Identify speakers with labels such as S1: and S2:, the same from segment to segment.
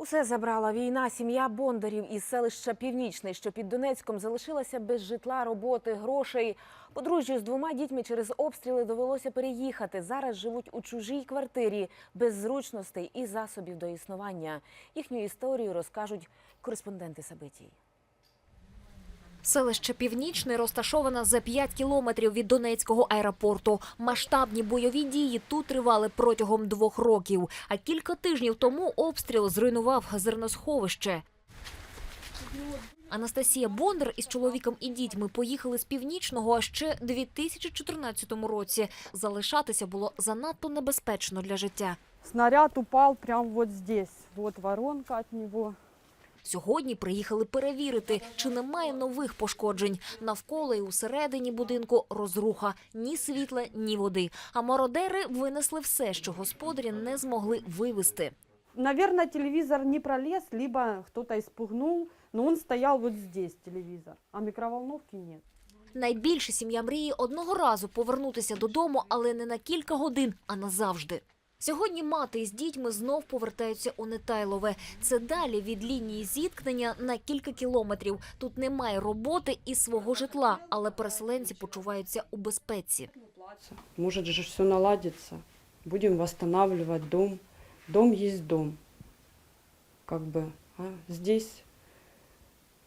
S1: Усе забрала війна. Сім'я Бондарів із селища Північний, що під Донецьком, залишилася без житла, роботи, грошей. Подружжю з двома дітьми через обстріли довелося переїхати. Зараз живуть у чужій квартирі без зручностей і засобів до існування. Їхню історію розкажуть кореспонденти Сабитій.
S2: Селище Північне розташоване за 5 кілометрів від Донецького аеропорту. Масштабні бойові дії тут тривали протягом двох років. А кілька тижнів тому обстріл зруйнував зерносховище. Анастасія Бондар із чоловіком і дітьми поїхали з північного ще 2014 році. Залишатися було занадто небезпечно для життя.
S3: Снаряд упал прямо вот здесь. Вот воронка от него.
S2: Сьогодні приїхали перевірити, чи немає нових пошкоджень. Навколо і усередині будинку розруха ні світла, ні води. А мародери винесли все, що господарі не змогли вивезти.
S3: Наверное, телевизор не пролез, либо кто-то испугнул, но он стоял вот здесь, телевизор, а микроволновки нет.
S2: Найбільше сім'я мріє одного разу повернутися додому, але не на кілька годин, а назавжди. Сьогодні мати із дітьми знов повертаються у Нетайлове. Це далі від лінії зіткнення на кілька кілометрів. Тут немає роботи і свого житла, але переселенці почуваються у безпеці.
S3: Может же все наладится. Будем восстанавливать дом. Дом есть дом. Как бы а здесь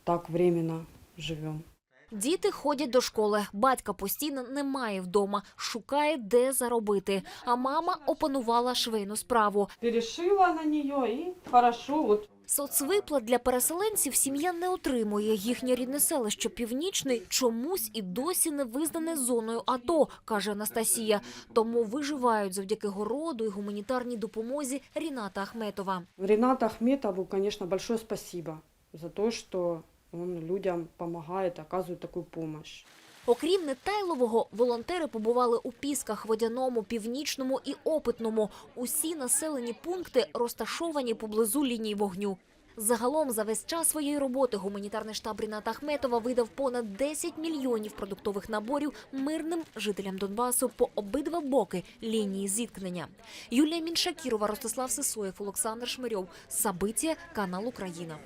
S3: так временно живем.
S2: Діти ходять до школи. Батька постійно немає вдома, шукає, де заробити. А мама опанувала швейну справу.
S3: Перешила на нее и хорошо вот
S2: Соцвиплат для переселенців сім'я не отримує. Їхнє рідне селище Північний чомусь і досі не визнане зоною АТО, каже Анастасія. Тому виживають завдяки городу і гуманітарній допомозі Ріната Ахметова.
S3: Ренату Ахметову, конечно, большое спасибо за то, что он людям помогает, оказывает такую помощь.
S2: Окрім Нетайлового, волонтери побували у Пісках, Водяному, Північному і Опитному. Усі населені пункти розташовані поблизу лінії вогню. Загалом за весь час своєї роботи гуманітарний штаб Ріната Ахметова видав понад 10 мільйонів продуктових наборів мирним жителям Донбасу по обидва боки лінії зіткнення. Юлія Міншакірова, Ростислав Сисоєв, Олександр Шмирьов. Сабиття, канал Україна.